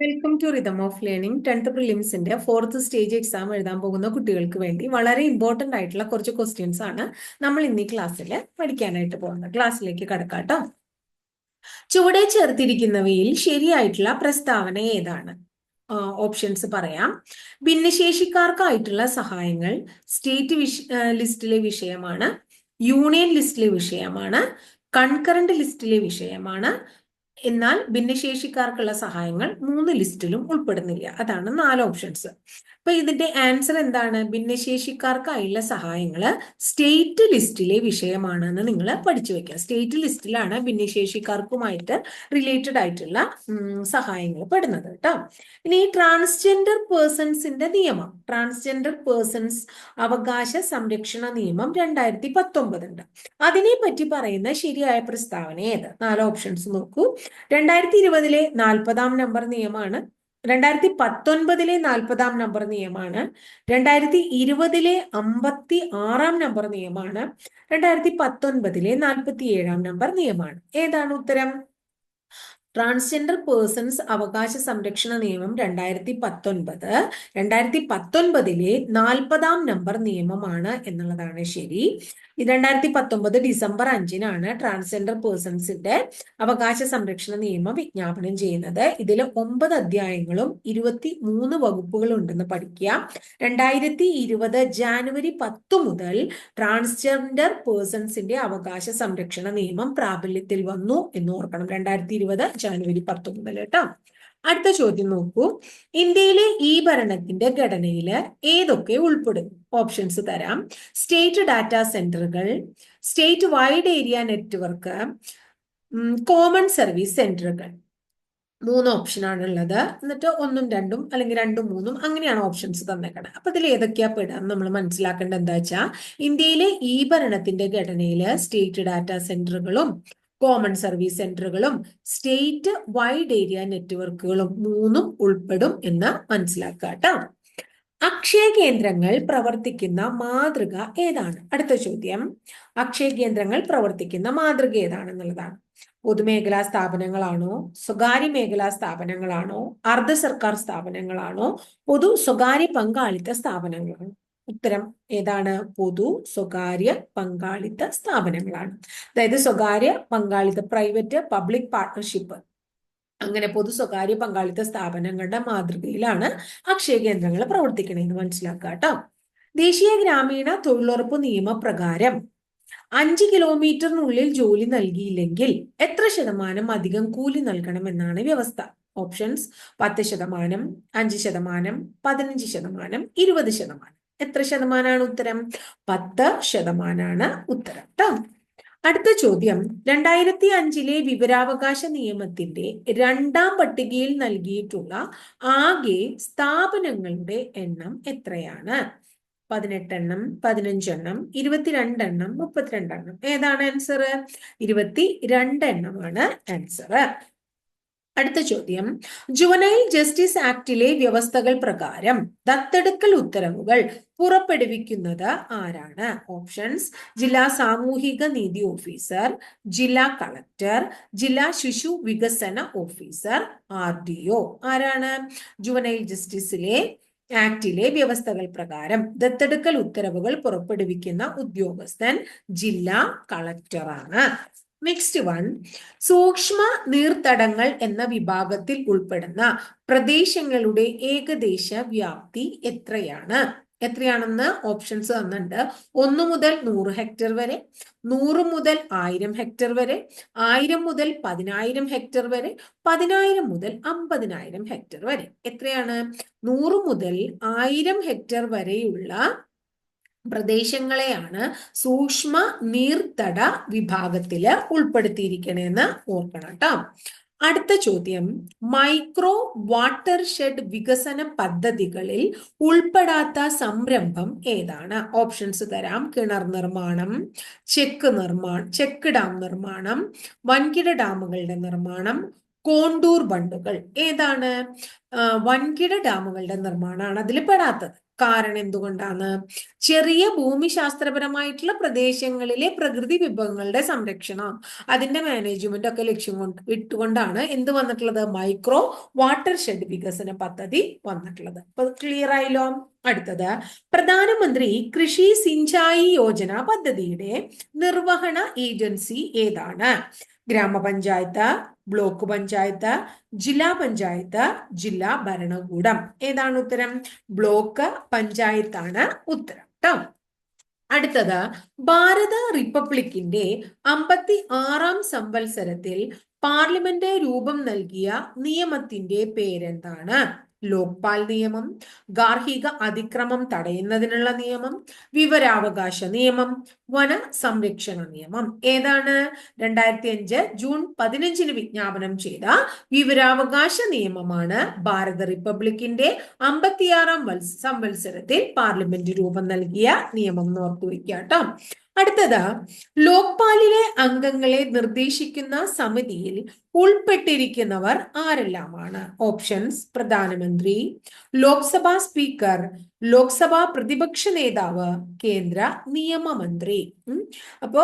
Welcome to rhythm of learning tenth പ്രിലിംസിന്റെ fourth stage exam എഴുതാൻ പോകുന്ന കുട്ടികൾക്ക് വേണ്ടി വളരെ ഇമ്പോർട്ടന്റ് ആയിട്ടുള്ള കുറച്ച് ക്വസ്റ്റ്യൻസ് ആണ് നമ്മൾ ഇന്നീ ക്ലാസ്സിൽ പഠിക്കാനായിട്ട് പോകുന്നത്. ക്ലാസ്സിലേക്ക് കടക്കാട്ടോ ചുവടെ ചേർത്തിരിക്കുന്നവയിൽ ശരിയായിട്ടുള്ള പ്രസ്താവന ഏതാണ്? ഓപ്ഷൻസ് പറയാം. ഭിന്നശേഷിക്കാർക്കായിട്ടുള്ള സഹായങ്ങൾ സ്റ്റേറ്റ് ലിസ്റ്റിലെ വിഷയമാണ്. യൂണിയൻ ലിസ്റ്റിലെ വിഷയമാണ്. കൺകറന്റ് ലിസ്റ്റിലെ വിഷയമാണ്. എന്നാൽ ഭിന്നശേഷിക്കാർക്കുള്ള സഹായങ്ങൾ മൂന്ന് ലിസ്റ്റിലും ഉൾപ്പെടുന്നില്ല. അതാണ് നാല് ഓപ്ഷൻസ് അപ്പൊ ഇതിന്റെ ആൻസർ എന്താണ്? ഭിന്നശേഷിക്കാർക്കായുള്ള സഹായങ്ങൾ സ്റ്റേറ്റ് ലിസ്റ്റിലെ വിഷയമാണെന്ന് നിങ്ങൾ പഠിച്ചു വെക്കുക. സ്റ്റേറ്റ് ലിസ്റ്റിലാണ് ഭിന്നശേഷിക്കാർക്കുമായിട്ട് റിലേറ്റഡ് ആയിട്ടുള്ള സഹായങ്ങൾ പെടുന്നത് കേട്ടോ. ഇനി ട്രാൻസ്ജെൻഡർ പേഴ്സൺസിന്റെ നിയമം. ട്രാൻസ്ജെൻഡർ പേഴ്സൺസ് അവകാശ സംരക്ഷണ നിയമം രണ്ടായിരത്തി പത്തൊമ്പത് ഉണ്ട്. അതിനെ പറ്റി പറയുന്ന ശരിയായ പ്രസ്താവന ഏത്? നാല് ഓപ്ഷൻസ് നോക്കൂ. രണ്ടായിരത്തി ഇരുപതിലെ നാൽപ്പതാം നമ്പർ നിയമമാണ് രണ്ടായിരത്തി പത്തൊൻപതിലെ നാൽപ്പതാം നമ്പർ നിയമമാണ്. രണ്ടായിരത്തി ഇരുപതിലെ അമ്പത്തി ആറാം നമ്പർ നിയമമാണ്. രണ്ടായിരത്തി പത്തൊൻപതിലെ നാൽപ്പത്തി ഏഴാം നമ്പർ നിയമമാണ്. ഏതാണ് ഉത്തരം? ട്രാൻസ്ജെൻഡർ പേഴ്സൺസ് അവകാശ സംരക്ഷണ നിയമം രണ്ടായിരത്തി പത്തൊൻപത് രണ്ടായിരത്തി പത്തൊൻപതിലെ നാൽപ്പതാം നമ്പർ നിയമമാണ് എന്നുള്ളതാണ് ശരി. രണ്ടായിരത്തി പത്തൊമ്പത് ഡിസംബർ അഞ്ചിനാണ് ട്രാൻസ്ജെൻഡർ പേഴ്സൺസിന്റെ അവകാശ സംരക്ഷണ നിയമം വിജ്ഞാപനം ചെയ്യുന്നത്. ഇതിൽ ഒമ്പത് അധ്യായങ്ങളും ഇരുപത്തി മൂന്ന് വകുപ്പുകളും ഉണ്ടെന്ന് പഠിക്കുക. രണ്ടായിരത്തി ഇരുപത് ജാനുവരി പത്ത് മുതൽ ട്രാൻസ്ജെൻഡർ പേഴ്സൺസിന്റെ അവകാശ സംരക്ഷണ നിയമം പ്രാബല്യത്തിൽ വന്നു എന്ന് ഓർക്കണം. രണ്ടായിരത്തി ഇരുപത് ജാനുവരി പത്ത് മുതൽ കേട്ടോ. അടുത്ത ചോദ്യം നോക്കൂ. ഇന്ത്യയിലെ ഈ ഭരണത്തിന്റെ ഘടനയിൽ ഏതൊക്കെ ഉൾപ്പെടും? ഓപ്ഷൻസ് തരാം. സ്റ്റേറ്റ് ഡാറ്റാ സെന്ററുകൾ state wide area network common service സെന്ററുകൾ മൂന്ന് ഓപ്ഷൻ ഉള്ളത്. എന്നിട്ട് ഒന്നും രണ്ടും അല്ലെങ്കിൽ രണ്ടും മൂന്നും അങ്ങനെയാണ് ഓപ്ഷൻസ് തന്നേക്കണത് അപ്പൊ ഇതിൽ ഏതൊക്കെയാ പെടാൻ നമ്മൾ മനസ്സിലാക്കേണ്ടത് എന്താ വെച്ചാൽ ഇന്ത്യയിലെ ഈ ഭരണത്തിന്റെ ഘടനയിൽ സ്റ്റേറ്റ് ഡാറ്റാ സെന്ററുകളും കോമൺ സർവീസ് സെന്ററുകളും സ്റ്റേറ്റ് വൈഡ് ഏരിയ നെറ്റ്വർക്കുകളും മൂന്നും ഉൾപ്പെടും എന്ന് മനസ്സിലാക്കുക കേട്ടോ അക്ഷയ കേന്ദ്രങ്ങൾ പ്രവർത്തിക്കുന്ന മാതൃക ഏതാണ്? അടുത്ത ചോദ്യം. അക്ഷയ കേന്ദ്രങ്ങൾ പ്രവർത്തിക്കുന്ന മാതൃക ഏതാണെന്നുള്ളതാണ്. പൊതുമേഖലാ സ്ഥാപനങ്ങളാണോ? സ്വകാര്യ മേഖലാ സ്ഥാപനങ്ങളാണോ? അർദ്ധ സർക്കാർ സ്ഥാപനങ്ങളാണോ? പൊതു സ്വകാര്യ പങ്കാളിത്ത സ്ഥാപനങ്ങളാണോ? ഉത്തരം ഏതാണ്? പൊതു സ്വകാര്യ പങ്കാളിത്ത സ്ഥാപനങ്ങളാണ്. അതായത് സ്വകാര്യ പങ്കാളിത്ത പ്രൈവറ്റ് പബ്ലിക് പാർട്ണർഷിപ്പ് അങ്ങനെ പൊതു സ്വകാര്യ പങ്കാളിത്ത സ്ഥാപനങ്ങളുടെ മാതൃകയിലാണ് അക്ഷയ കേന്ദ്രങ്ങൾ പ്രവർത്തിക്കണമെന്ന് മനസ്സിലാക്കുക കേട്ടോ. ദേശീയ ഗ്രാമീണ തൊഴിലുറപ്പ് നിയമപ്രകാരം അഞ്ച് കിലോമീറ്ററിനുള്ളിൽ ജോലി നൽകിയില്ലെങ്കിൽ എത്ര ശതമാനം അധികം കൂലി നൽകണമെന്നാണ് വ്യവസ്ഥ. ഓപ്ഷൻസ് പത്ത് ശതമാനം അഞ്ച് ശതമാനം പതിനഞ്ച് ശതമാനം ഇരുപത് ശതമാനം. എത്ര ശതമാനമാണ് ഉത്തരം? പത്ത് ശതമാനമാണ് ഉത്തരം കേട്ടോ അടുത്ത ചോദ്യം. രണ്ടായിരത്തി അഞ്ചിലെ വിവരാവകാശ നിയമത്തിന്റെ രണ്ടാം പട്ടികയിൽ നൽകിയിട്ടുള്ള ആകെ സ്ഥാപനങ്ങളുടെ എണ്ണം എത്രയാണ്? പതിനെട്ടെണ്ണം പതിനഞ്ചെണ്ണം ഇരുപത്തിരണ്ടെണ്ണം മുപ്പത്തിരണ്ടെണ്ണം. ഏതാണ് ആൻസർ ഇരുപത്തി രണ്ടെണ്ണമാണ് ആൻസർ അടുത്ത ചോദ്യം. ജുവനൈൽ ജസ്റ്റിസ് ആക്ടിലെ വ്യവസ്ഥകൾ പ്രകാരം ദത്തെടുക്കൽ ഉത്തരവുകൾ പുറപ്പെടുവിക്കുന്നത് ആരാണ്? ഓപ്ഷൻസ് ജില്ലാ സാമൂഹിക നീതി ഓഫീസർ ജില്ലാ കളക്ടർ ജില്ലാ ശിശു വികസന ഓഫീസർ ആർ ഡി ഒ. ആരാണ്? ജുവനൈൽ ജസ്റ്റിസിലെ ആക്ടിലെ വ്യവസ്ഥകൾ പ്രകാരം ദത്തെടുക്കൽ ഉത്തരവുകൾ പുറപ്പെടുവിക്കുന്ന ഉദ്യോഗസ്ഥൻ ജില്ലാ കളക്ടറാണ്. നെക്സ്റ്റ് വൺ സൂക്ഷ്മ നീർത്തടങ്ങൾ എന്ന വിഭാഗത്തിൽ ഉൾപ്പെടുന്ന പ്രദേശങ്ങളുടെ ഏകദേശ വ്യാപ്തി എത്രയാണ്? എത്രയാണെന്ന് ഓപ്ഷൻസ് തന്നിട്ടുണ്ട്. ഒന്ന് മുതൽ നൂറ് ഹെക്ടർ വരെ നൂറ് മുതൽ ആയിരം ഹെക്ടർ വരെ ആയിരം മുതൽ പതിനായിരം ഹെക്ടർ വരെ പതിനായിരം മുതൽ അമ്പതിനായിരം ഹെക്ടർ വരെ. എത്രയാണ്? നൂറ് മുതൽ ആയിരം ഹെക്ടർ വരെയുള്ള പ്രദേശങ്ങളെയാണ് സൂക്ഷ്മ നീർത്തട വിഭാഗത്തിൽ ഉൾപ്പെടുത്തിയിരിക്കണേന്ന് ഓർക്കണം കേട്ടോ അടുത്ത ചോദ്യം. മൈക്രോ വാട്ടർ ഷെഡ് വികസന പദ്ധതികളിൽ ഉൾപ്പെടാത്ത സംരംഭം ഏതാണ്? ഓപ്ഷൻസ് തരാം. കിണർ നിർമ്മാണം ചെക്ക് നിർമ്മാണം ചെക്ക് ഡാം നിർമ്മാണം വൻകിട ഡാമുകളുടെ നിർമ്മാണം കോണ്ടൂർ ബണ്ടുകൾ. ഏതാണ്? വൻകിട ഡാമുകളുടെ നിർമ്മാണമാണ് അതിൽ പെടാത്തത്. കാരണം എന്തുകൊണ്ടാണ്? ചെറിയ ഭൂമിശാസ്ത്രപരമായിട്ടുള്ള പ്രദേശങ്ങളിലെ പ്രകൃതി വിഭവങ്ങളുടെ സംരക്ഷണം. അതിന്റെ മാനേജ്മെന്റ് ഒക്കെ ലക്ഷ്യം കൊണ്ട് ഇട്ടുകൊണ്ടാണ് എന്ത് വന്നിട്ടുള്ളത്? മൈക്രോ വാട്ടർ ഷെഡ് വികസന പദ്ധതി വന്നിട്ടുള്ളത്. അപ്പൊ ക്ലിയർ ആയല്ലോ? അടുത്തത്. പ്രധാനമന്ത്രി കൃഷി സിഞ്ചായി യോജന പദ്ധതിയുടെ നിർവഹണ ഏജൻസി ഏതാണ്? ഗ്രാമപഞ്ചായത്ത് ബ്ലോക്ക് പഞ്ചായത്ത് ജില്ലാ പഞ്ചായത്ത് ജില്ലാ ഭരണകൂടം. ഏതാണ് ഉത്തരം? ബ്ലോക്ക് പഞ്ചായത്താണ് ഉത്തരം കേട്ടോ അടുത്തത് ഭാരത റിപ്പബ്ലിക്കിന്റെ അമ്പത്തി ആറാം സംവത്സരത്തിൽ പാർലമെന്റ് രൂപം നൽകിയ നിയമത്തിന്റെ പേരെന്താണ്? ലോക്പാൽ നിയമം ഗാർഹിക അതിക്രമം തടയുന്നതിനുള്ള നിയമം വിവരാവകാശ നിയമം വന സംരക്ഷണ നിയമം. ഏതാണ്? രണ്ടായിരത്തി അഞ്ച് ജൂൺ പതിനഞ്ചിന് വിജ്ഞാപനം ചെയ്ത വിവരാവകാശ നിയമമാണ് ഭാരത റിപ്പബ്ലിക്കിന്റെ അമ്പത്തിയാറാം വത്സ സംവത്സരത്തിൽ പാർലമെന്റ് രൂപം നൽകിയ നിയമം എന്ന് ഓർത്തുവെക്കുക കേട്ടോ. അടുത്തത് ലോക്പാലിലെ അംഗങ്ങളെ നിർദ്ദേശിക്കുന്ന സമിതിയിൽ ഉൾപ്പെട്ടിരിക്കുന്നവർ ആരെല്ലാമാണ്? ഓപ്ഷൻസ് പ്രധാനമന്ത്രി ലോക്സഭാ സ്പീക്കർ ലോക്സഭാ പ്രതിപക്ഷ നേതാവ് കേന്ദ്ര നിയമമന്ത്രി. അപ്പോ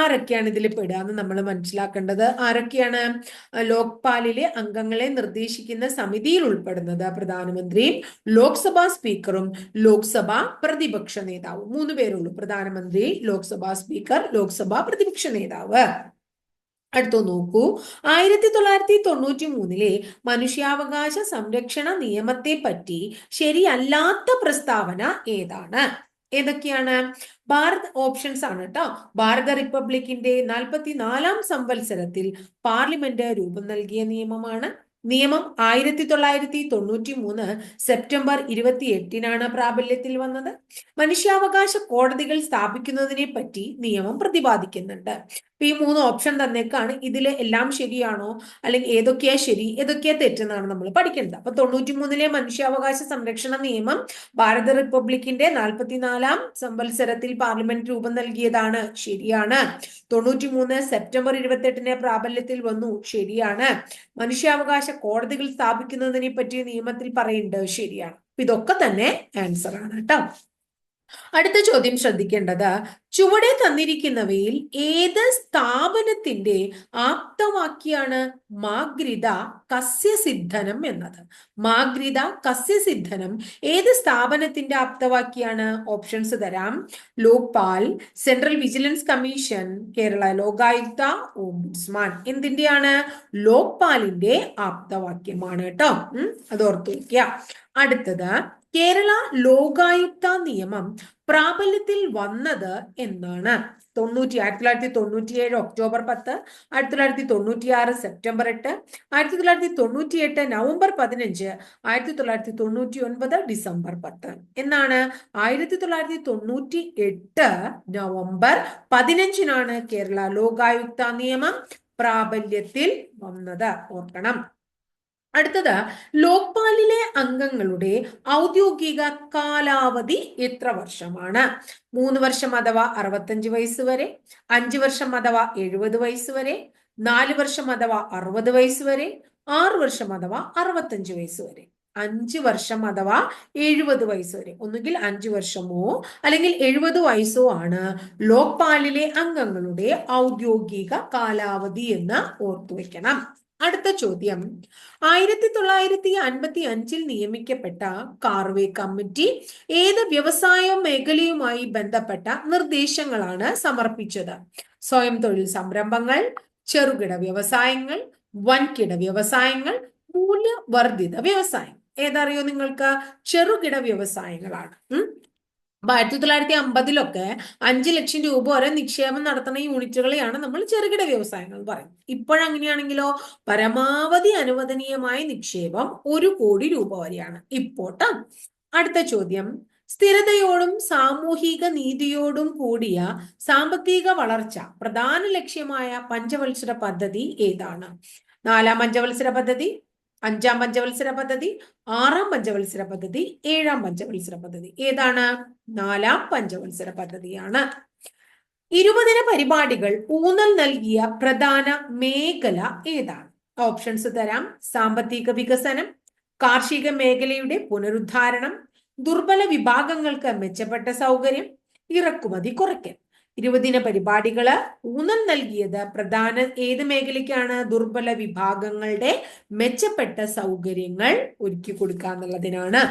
ആരൊക്കെയാണ് ഇതിൽ പെടുക എന്ന് നമ്മൾ മനസ്സിലാക്കേണ്ടത്? ആരൊക്കെയാണ് ലോക്പാലിലെ അംഗങ്ങളെ നിർദ്ദേശിക്കുന്ന സമിതിയിൽ ഉൾപ്പെടുന്നത്? പ്രധാനമന്ത്രിയും ലോക്സഭാ സ്പീക്കറും ലോക്സഭാ പ്രതിപക്ഷ നേതാവും. മൂന്ന് പേരുള്ളൂ. പ്രധാനമന്ത്രി ലോക്സഭാ സ്പീക്കർ ലോക്സഭാ പ്രതിപക്ഷ നേതാവ്. അടുത്തു നോക്കൂ. ആയിരത്തി തൊള്ളായിരത്തി തൊണ്ണൂറ്റി മൂന്നിലെ മനുഷ്യാവകാശ സംരക്ഷണ നിയമത്തെ പറ്റി ശരിയല്ലാത്ത പ്രസ്താവന ഏതാണ്? ഏതൊക്കെയാണ്? ഭാരത് ഓപ്ഷൻസ് ആണ് കേട്ടോ. ഭാരത റിപ്പബ്ലിക്കിന്റെ നാൽപ്പത്തിനാലാം സംവത്സരത്തിൽ പാർലമെന്റ് രൂപം നൽകിയ നിയമമാണ്. നിയമം ആയിരത്തി തൊള്ളായിരത്തി തൊണ്ണൂറ്റി മൂന്ന് സെപ്റ്റംബർ ഇരുപത്തി എട്ടിനാണ് പ്രാബല്യത്തിൽ വന്നത്. മനുഷ്യാവകാശ കോടതികൾ സ്ഥാപിക്കുന്നതിനെ പറ്റി നിയമം പ്രതിപാദിക്കുന്നുണ്ട്. ഈ മൂന്ന് ഓപ്ഷൻ തന്നേക്കാണ് ഇതിൽ എല്ലാം ശരിയാണോ? അല്ലെങ്കിൽ ഏതൊക്കെയാ ശരി? ഏതൊക്കെയാ തെറ്റെന്നാണ് നമ്മൾ പഠിക്കേണ്ടത്. അപ്പൊ തൊണ്ണൂറ്റി മൂന്നിലെ മനുഷ്യാവകാശ സംരക്ഷണ നിയമം ഭാരത റിപ്പബ്ലിക്കിന്റെ നാൽപ്പത്തിനാലാം സംവത്സരത്തിൽ പാർലമെന്റ് രൂപം നൽകിയതാണ്. ശരിയാണ്. തൊണ്ണൂറ്റി മൂന്ന് സെപ്റ്റംബർ ഇരുപത്തെട്ടിന് പ്രാബല്യത്തിൽ വന്നു. ശരിയാണ്. മനുഷ്യാവകാശ കോടതികൾ സ്ഥാപിക്കുന്നതിനെ പറ്റി നിയമത്തിൽ പറയുന്നുണ്ട്. ശരിയാണ്. ഇതൊക്കെ തന്നെ ആൻസർ ആണ് കേട്ടോ. അടുത്ത ചോദ്യം ശ്രദ്ധിക്കേണ്ടത് ചുവടെ തന്നിരിക്കുന്നവയിൽ ഏത് സ്ഥാപനത്തിന്റെ ആപ്തവാക്യാണ് മാഗ്രിത കസ്യസിദ്ധനം എന്നത്? മാഗ്രിത കസ്യസിദ്ധനം ഏത് സ്ഥാപനത്തിന്റെ ആപ്തവാക്യാണ്? ഓപ്ഷൻസ് തരാം. Lokpal central vigilance commission Kerala Lokayukta ombudsman. എന്തിന്റെയാണ് ലോക്പാലിന്റെ ആപ്തവാക്യമാണ് കേട്ടോ. അത് ഓർത്തു വയ്ക്കുക. അടുത്തത് കേരള ലോകായുക്ത നിയമം പ്രാബല്യത്തിൽ വന്നത് എന്നാണ്. തൊണ്ണൂറ്റി ആയിരത്തി തൊള്ളായിരത്തി തൊണ്ണൂറ്റിയേഴ് ഒക്ടോബർ പത്ത് ആയിരത്തി തൊള്ളായിരത്തി തൊണ്ണൂറ്റിയാറ് സെപ്റ്റംബർ എട്ട് ആയിരത്തി തൊള്ളായിരത്തി തൊണ്ണൂറ്റി എട്ട് നവംബർ പതിനഞ്ച് ആയിരത്തി തൊള്ളായിരത്തി തൊണ്ണൂറ്റി ഒൻപത് ഡിസംബർ പത്ത്. എന്നാണ് ആയിരത്തി തൊള്ളായിരത്തി തൊണ്ണൂറ്റി എട്ട് നവംബർ പതിനഞ്ചിനാണ് കേരള ലോകായുക്ത നിയമം പ്രാബല്യത്തിൽ വന്നത്. ഓർക്കണം. അടുത്തത് ലോക്പാലിലെ അംഗങ്ങളുടെ ഔദ്യോഗിക കാലാവധി എത്ര വർഷമാണ്? മൂന്ന് വർഷം അഥവാ അറുപത്തഞ്ച് വയസ്സ് വരെ അഞ്ച് വർഷം അഥവാ എഴുപത് വയസ്സ് വരെ നാല് വർഷം അഥവാ അറുപത് വയസ്സ് വരെ ആറ് വർഷം അഥവാ അറുപത്തഞ്ച് വയസ്സ് വരെ. അഞ്ച് വർഷം അഥവാ എഴുപത് വയസ്സ് വരെ. ഒന്നുകിൽ അഞ്ച് വർഷമോ അല്ലെങ്കിൽ എഴുപത് വയസ്സോ ആണ് ലോക്പാലിലെ അംഗങ്ങളുടെ ഔദ്യോഗിക കാലാവധി എന്ന് ഓർത്തുവെക്കണം. അടുത്ത ചോദ്യം. ആയിരത്തി തൊള്ളായിരത്തി അൻപത്തി അഞ്ചിൽ നിയമിക്കപ്പെട്ട കാർവേ കമ്മിറ്റി ഏത് വ്യവസായ മേഖലയുമായി ബന്ധപ്പെട്ട നിർദ്ദേശങ്ങളാണ് സമർപ്പിച്ചത്? സ്വയം തൊഴിൽ സംരംഭങ്ങൾ ചെറുകിട വ്യവസായങ്ങൾ വൻകിട വ്യവസായങ്ങൾ മൂല്യവർദ്ധിത വ്യവസായം. ഏതറിയോ നിങ്ങൾക്ക്? ചെറുകിട വ്യവസായങ്ങളാണ്. അപ്പൊ ആയിരത്തി തൊള്ളായിരത്തി അമ്പതിലൊക്കെ അഞ്ച് ലക്ഷം രൂപ വരെ നിക്ഷേപം നടത്തുന്ന യൂണിറ്റുകളെയാണ് നമ്മൾ ചെറുകിട വ്യവസായങ്ങൾ എന്ന് പറയുന്നത്. ഇപ്പോഴങ്ങനെയാണെങ്കിലോ പരമാവധി അനുവദനീയമായ നിക്ഷേപം ഒരു കോടി രൂപ വരെയാണ്. ഇപ്പോട്ടോ അടുത്ത ചോദ്യം. സ്ഥിരതയോടും സാമൂഹിക നീതിയോടും കൂടിയ സാമ്പത്തിക വളർച്ച പ്രധാന ലക്ഷ്യമായ പഞ്ചവത്സര പദ്ധതി ഏതാണ്? നാലാം പഞ്ചവത്സര പദ്ധതി അഞ്ചാം പഞ്ചവത്സര പദ്ധതി ആറാം പഞ്ചവത്സര പദ്ധതി ഏഴാം പഞ്ചവത്സര പദ്ധതി. ഏതാണ്? നാലാം പഞ്ചവത്സര പദ്ധതിയാണ്. ഇരുപതിന പരിപാടികൾ ഊന്നൽ നൽകിയ പ്രധാന മേഖല ഏതാണ്? ഓപ്ഷൻസ് തരാം. സാമ്പത്തിക വികസനം കാർഷിക മേഖലയുടെ പുനരുദ്ധാരണം ദുർബല വിഭാഗങ്ങൾക്ക് മെച്ചപ്പെട്ട സൗകര്യം ഇറക്കുമതി കുറയ്ക്കൽ. ഇരുപതിന പരിപാടികൾ ഊന്നൽ നൽകിയത് പ്രധാന ഏത് മേഖലയ്ക്കാണ്? ദുർബല വിഭാഗങ്ങളുടെ മെച്ചപ്പെട്ട സൗകര്യങ്ങൾ ഒരുക്കി കൊടുക്കുക എന്നുള്ളതിനാണ്.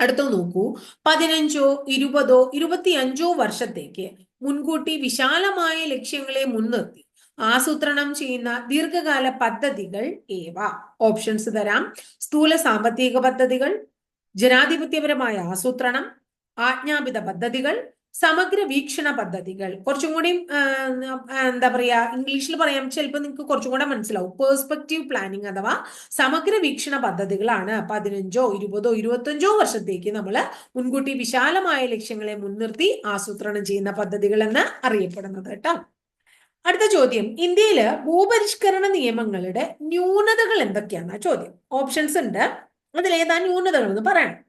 അടുത്ത നോക്കൂ. പതിനഞ്ചോ ഇരുപതോ ഇരുപത്തിയഞ്ചോ വർഷത്തേക്ക് മുൻകൂട്ടി വിശാലമായ ലക്ഷ്യങ്ങളെ മുൻനിർത്തി ആസൂത്രണം ചെയ്യുന്ന ദീർഘകാല പദ്ധതികൾ ഏവ? ഓപ്ഷൻസ് തരാം. സ്ഥൂല സാമ്പത്തിക പദ്ധതികൾ ജനാധിപത്യപരമായ ആസൂത്രണം ആജ്ഞാപിത പദ്ധതികൾ സമഗ്ര വീക്ഷണ പദ്ധതികൾ. കുറച്ചും കൂടി എന്താ പറയാ ഇംഗ്ലീഷിൽ പറയാം ചിലപ്പോൾ നിങ്ങൾക്ക് കുറച്ചും കൂടെ മനസ്സിലാവും. പേഴ്സ്പെക്റ്റീവ് പ്ലാനിങ് അഥവാ സമഗ്ര വീക്ഷണ പദ്ധതികളാണ് പതിനഞ്ചോ ഇരുപതോ ഇരുപത്തഞ്ചോ വർഷത്തേക്ക് നമ്മൾ മുൻകൂട്ടി വിശാലമായ ലക്ഷ്യങ്ങളെ മുൻനിർത്തി ആസൂത്രണം ചെയ്യുന്ന പദ്ധതികൾ എന്ന് അറിയപ്പെടുന്നത് കേട്ടോ. അടുത്ത ചോദ്യം. ഇന്ത്യയിൽ ഭൂപരിഷ്കരണ നിയമങ്ങളുടെ ന്യൂനതകൾ എന്തൊക്കെയാണ് ചോദ്യം. ഓപ്ഷൻസ് ഉണ്ട്. അതിലേതാ ന്യൂനതകൾ എന്ന് പറയണം.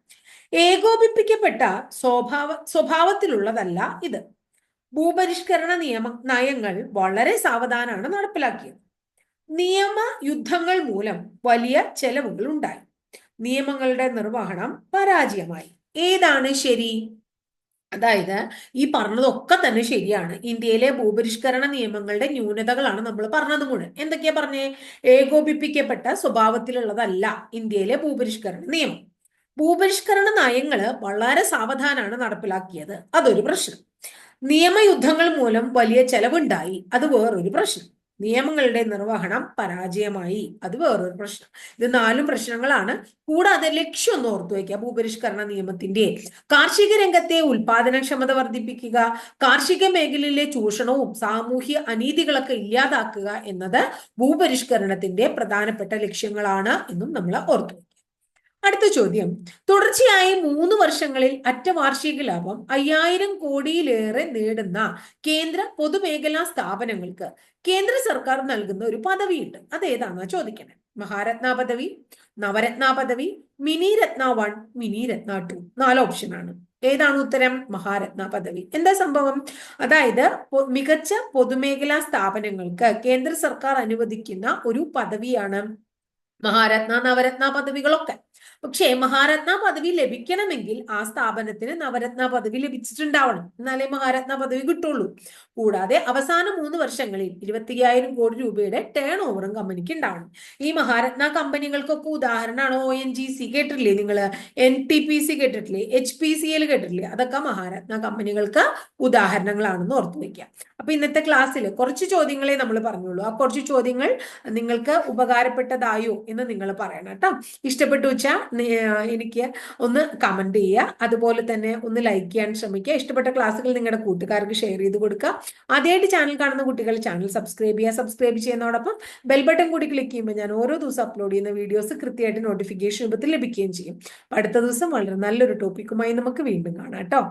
ഏകോപിപ്പിക്കപ്പെട്ട സ്വഭാവ സ്വഭാവത്തിലുള്ളതല്ല ഇത്. ഭൂപരിഷ്കരണ നിയമ നയങ്ങൾ വളരെ സാവധാനാണ് നടപ്പിലാക്കിയത്. നിയമ യുദ്ധങ്ങൾ മൂലം വലിയ ചെലവുകൾ ഉണ്ടായി. നിയമങ്ങളുടെ നിർവഹണം പരാജയമായി. ഏതാണ് ശരി? അതായത് ഈ പറഞ്ഞതൊക്കെ തന്നെ ശരിയാണ്. ഇന്ത്യയിലെ ഭൂപരിഷ്കരണ നിയമങ്ങളുടെ ന്യൂനതകളാണ് നമ്മൾ പറഞ്ഞത് മുഴുവൻ. എന്തൊക്കെയാ പറഞ്ഞേ? ഏകോപിപ്പിക്കപ്പെട്ട സ്വഭാവത്തിലുള്ളതല്ല ഇന്ത്യയിലെ ഭൂപരിഷ്കരണ നിയമം. ഭൂപരിഷ്കരണ നയങ്ങൾ വളരെ സാവധാനാണ് നടപ്പിലാക്കിയത്. അതൊരു പ്രശ്നം. നിയമയുദ്ധങ്ങൾ മൂലം വലിയ ചെലവുണ്ടായി. അത് വേറൊരു പ്രശ്നം. നിയമങ്ങളുടെ നിർവഹണം പരാജയമായി. അത് വേറൊരു പ്രശ്നം. ഇത് നാലും പ്രശ്നങ്ങളാണ്. കൂടാതെ ലക്ഷ്യം ഒന്ന് ഓർത്തു വയ്ക്കുക. ഭൂപരിഷ്കരണ നിയമത്തിന്റെ കാർഷിക രംഗത്തെ ഉൽപാദനക്ഷമത വർദ്ധിപ്പിക്കുക കാർഷിക മേഖലയിലെ ചൂഷണവും സാമൂഹ്യ അനീതികളൊക്കെ ഇല്ലാതാക്കുക എന്നത് ഭൂപരിഷ്കരണത്തിന്റെ പ്രധാനപ്പെട്ട ലക്ഷ്യങ്ങളാണ് എന്നും നമ്മൾ ഓർത്തു അടുത്ത ചോദ്യം. തുടർച്ചയായി മൂന്ന് വർഷങ്ങളിൽ അറ്റ വാർഷിക ലാഭം അയ്യായിരം കോടിയിലേറെ നേടുന്ന കേന്ദ്ര പൊതുമേഖലാ സ്ഥാപനങ്ങൾക്ക് കേന്ദ്ര സർക്കാർ നൽകുന്ന ഒരു പദവിയുണ്ട്. അത് ഏതാണെന്ന് ചോദിക്കണേ? മഹാരത്ന പദവി നവരത്ന പദവി mini ratna one mini ratna two. നാല് ഓപ്ഷനാണ് ഏതാണ് ഉത്തരം? മഹാരത്ന പദവി. എന്താ സംഭവം? അതായത് മികച്ച പൊതുമേഖലാ സ്ഥാപനങ്ങൾക്ക് കേന്ദ്ര സർക്കാർ അനുവദിക്കുന്ന ഒരു പദവിയാണ് മഹാരത്ന നവരത്ന പദവികളൊക്കെ. പക്ഷേ മഹാരത്ന പദവി ലഭിക്കണമെങ്കിൽ ആ സ്ഥാപനത്തിന് നവരത്ന പദവി ലഭിച്ചിട്ടുണ്ടാവണം. എന്നാലേ മഹാരത്ന പദവി കിട്ടുള്ളൂ. കൂടാതെ അവസാന മൂന്ന് വർഷങ്ങളിൽ ഇരുപത്തിയ്യായിരം കോടി രൂപയുടെ ടേൺ ഓവറും കമ്പനിക്ക് ഉണ്ടാവണം. ഈ മഹാരത്ന കമ്പനികൾക്കൊക്കെ ഉദാഹരണമാണ് ഒ എൻ ജി സി കേട്ടിട്ടില്ലേ നിങ്ങൾ എൻ ടി പി സി കേട്ടിട്ടില്ലേ? എച്ച് പി സി എൽ കേട്ടിട്ടില്ലേ? അതൊക്കെ മഹാരത്ന കമ്പനികൾക്ക് ഉദാഹരണങ്ങളാണെന്ന് ഓർത്തു വയ്ക്കുക. അപ്പൊ ഇന്നത്തെ ക്ലാസ്സിൽ കുറച്ച് ചോദ്യങ്ങളെ നമ്മൾ പറഞ്ഞുള്ളൂ. ആ കുറച്ച് ചോദ്യങ്ങൾ നിങ്ങൾക്ക് ഉപകാരപ്പെട്ടതായോ എന്ന് നിങ്ങൾ പറയണം കേട്ടോ. ഇഷ്ടപ്പെട്ടു വെച്ചാൽ എനിക്ക് ഒന്ന് കമന്റ് ചെയ്യുക അതുപോലെ തന്നെ ഒന്ന് ലൈക്ക് ചെയ്യാൻ ശ്രമിക്കുക ഇഷ്ടപ്പെട്ട ക്ലാസ്സുകൾ നിങ്ങളുടെ കൂട്ടുകാർക്ക് ഷെയർ ചെയ്ത് കൊടുക്കുക ആദ്യമായിട്ട് ചാനൽ കാണുന്ന കുട്ടികൾ ചാനൽ സബ്സ്ക്രൈബ് ചെയ്യുക സബ്സ്ക്രൈബ് ചെയ്യുന്നതോടൊപ്പം ബെൽ ബട്ടൺ കൂടി ക്ലിക്ക് ചെയ്യുമ്പോൾ ഞാൻ ഓരോ ദിവസം അപ്ലോഡ് ചെയ്യുന്ന വീഡിയോസ് കൃത്യമായിട്ട് നോട്ടിഫിക്കേഷൻ രൂപത്തിൽ ലഭിക്കുകയും ചെയ്യും. അടുത്ത ദിവസം വളരെ നല്ലൊരു ടോപ്പിക്കുമായി നമുക്ക് വീണ്ടും കാണാം കേട്ടോ.